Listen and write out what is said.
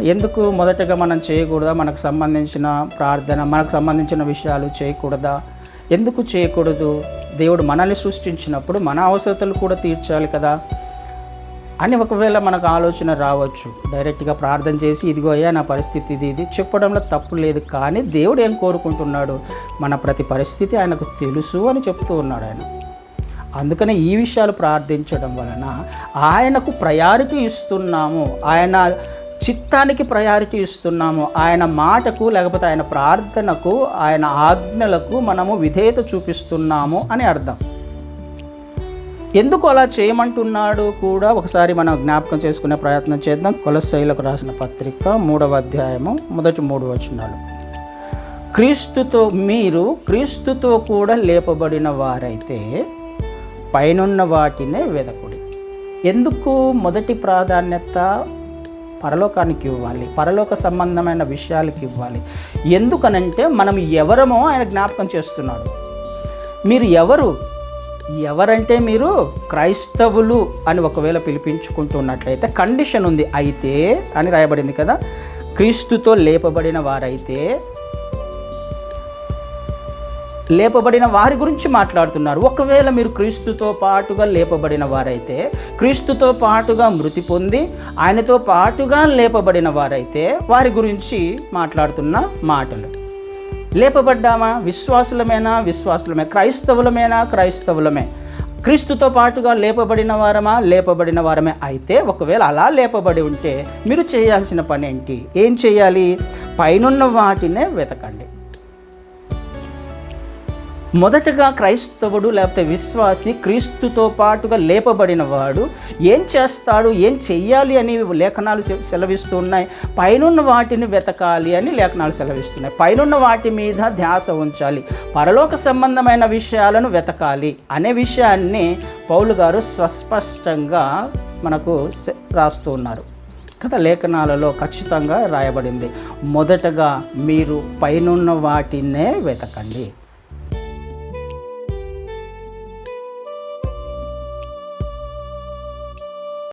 ఎందుకు మొదటగా మనం చేయకూడదా? మనకు సంబంధించిన ప్రార్థన మనకు సంబంధించిన విషయాలు చేయకూడదా? ఎందుకు చేయకూడదు? దేవుడు మనల్ని సృష్టించినప్పుడు మన అవసరతలు కూడా తీర్చాలి కదా? అని ఒకవేళ మనకు ఆలోచన రావచ్చు. డైరెక్ట్గా ప్రార్థన చేసి ఇదిగో అయ్యా నా పరిస్థితి ఇది ఇది చెప్పడంలో తప్పు లేదు కానీ దేవుడు ఏం కోరుకుంటున్నాడు? మన ప్రతి పరిస్థితి ఆయనకు తెలుసు అని చెప్తూ ఉన్నాడు ఆయన. అందుకనే ఈ విషయాలు ప్రార్థించడం వలన ఆయనకు ప్రయారిటీ ఇస్తున్నాము. ఆయన చిత్తానికి ప్రయారిటీ ఇస్తున్నాము. ఆయన మాటకు లేకపోతే ఆయన ప్రార్థనకు ఆయన ఆజ్ఞలకు మనము విధేయత చూపిస్తున్నాము అని అర్థం. ఎందుకు అలా చేయమంటున్నాడు కూడా ఒకసారి మనం జ్ఞాపకం చేసుకునే ప్రయత్నం చేద్దాం. కొలశైలకు రాసిన పత్రిక మూడవ అధ్యాయము మొదటి మూడు వచనాలు. క్రీస్తుతో మీరు క్రీస్తుతో కూడా లేపబడిన వారైతే పైనున్న వాటినే వెదకుడి. ఎందుకు? మొదటి ప్రాధాన్యత పరలోకానికి ఇవ్వాలి పరలోక సంబంధమైన విషయాలకి ఇవ్వాలి. ఎందుకనంటే మనం ఎవరమో ఆయన జ్ఞాపకం చేస్తున్నాడు. మీరు ఎవరు? ఎవరంటే మీరు క్రైస్తవులు అని ఒకవేళ పిలిపించుకుంటున్నట్లయితే కండిషన్ ఉంది. అయితే అని రాయబడింది కదా క్రీస్తుతో లేపబడిన వారైతే లేపబడిన వారి గురించి మాట్లాడుతున్నారు. ఒకవేళ మీరు క్రీస్తుతో పాటుగా లేపబడిన వారైతే క్రీస్తుతో పాటుగా మృతి పొంది ఆయనతో పాటుగా లేపబడిన వారైతే వారి గురించి మాట్లాడుతున్న మాటలు. లేపబడ్డామా? విశ్వాసులమేనా? విశ్వాసులమే. క్రైస్తవులమేనా? క్రైస్తవులమే. క్రీస్తుతో పాటుగా లేపబడిన వారమా? లేపబడిన వారమే. అయితే ఒకవేళ అలా లేపబడి ఉంటే మీరు చేయాల్సిన పని ఏంటి ఏం చేయాలి? పైనున్న వాటినే వెతకండి. మొదటగా క్రైస్తవుడు లేకపోతే విశ్వాసి క్రీస్తుతో పాటుగా లేపబడిన వాడు ఏం చేస్తాడు ఏం చెయ్యాలి అని లేఖనాలు సెలవిస్తూ ఉన్నాయి. పైనున్న వాటిని వెతకాలి అని లేఖనాలు సెలవిస్తున్నాయి. పైనున్న వాటి మీద ధ్యాస ఉంచాలి. పరలోక సంబంధమైన విషయాలను వెతకాలి అనే విషయాన్ని పౌలు గారు స్వస్పష్టంగా మనకు రాస్తూ ఉన్నారు. కదా లేఖనాలలో ఖచ్చితంగా రాయబడింది. మొదటగా మీరు పైనున్న వాటినే వెతకండి.